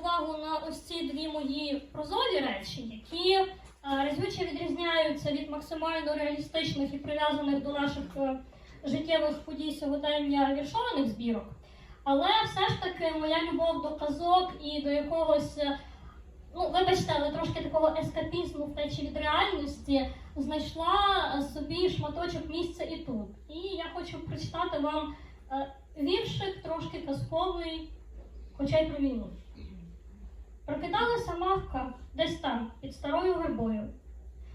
увагу на ось ці дві мої прозові речі, які е, відрізняються від максимально реалістичних і прив'язаних до наших е, життєвих подій сьогодення віршованих збірок. Але все ж таки моя любов до казок і до якогось, е, ну вибачте, але трошки такого ескапізму втечі від реальності знайшла собі шматочок місця і тут. І я хочу прочитати вам віршик трошки казковий, хоча й про війну. Прокидалася мавка десь там, під старою вербою,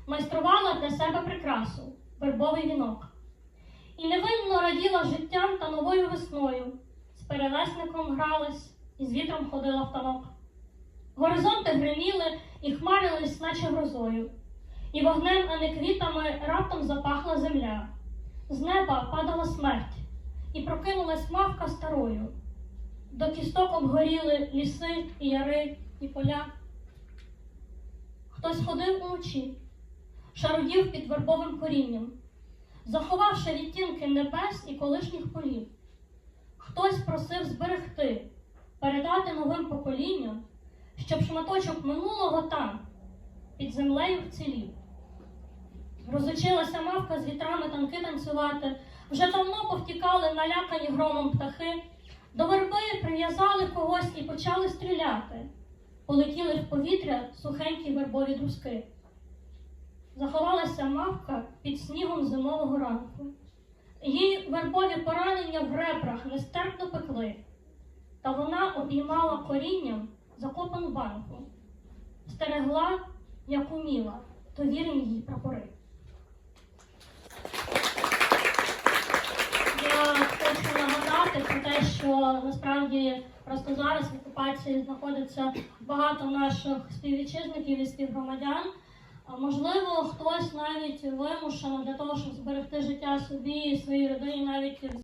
майструвала для себе прикрасу, вербовий вінок. І невинно раділа життям та новою весною, з перелесником гралась і з вітром ходила в танок. Горизонти гриміли і хмарились, наче грозою, і вогнем, а не квітами, раптом запахла земля. З неба падала смерть, і прокинулась мавка старою. До кісток обгоріли ліси і яри, і поля. Хтось ходив уночі, шарудів під вербовим корінням, заховавши відтінки небес і колишніх полів. Хтось просив зберегти, передати новим поколінням, щоб шматочок минулого там, під землею вцілів. Розучилася мавка з вітрами танки танцювати, вже давно повтікали налякані громом птахи. До верби прив'язали когось і почали стріляти. Полетіли в повітря сухенькі вербові друзки. Заховалася мавка під снігом зимового ранку. Її вербові поранення в ребрах нестерпно пекли, та вона обіймала корінням закопану банку, стерегла, як уміла, довірені їй прапори. Я хочу нагадати про те, що насправді просто зараз в окупації знаходиться багато наших співвітчизників і співгромадян. Можливо, хтось навіть вимушено для того, щоб зберегти життя собі і своїй родині, навіть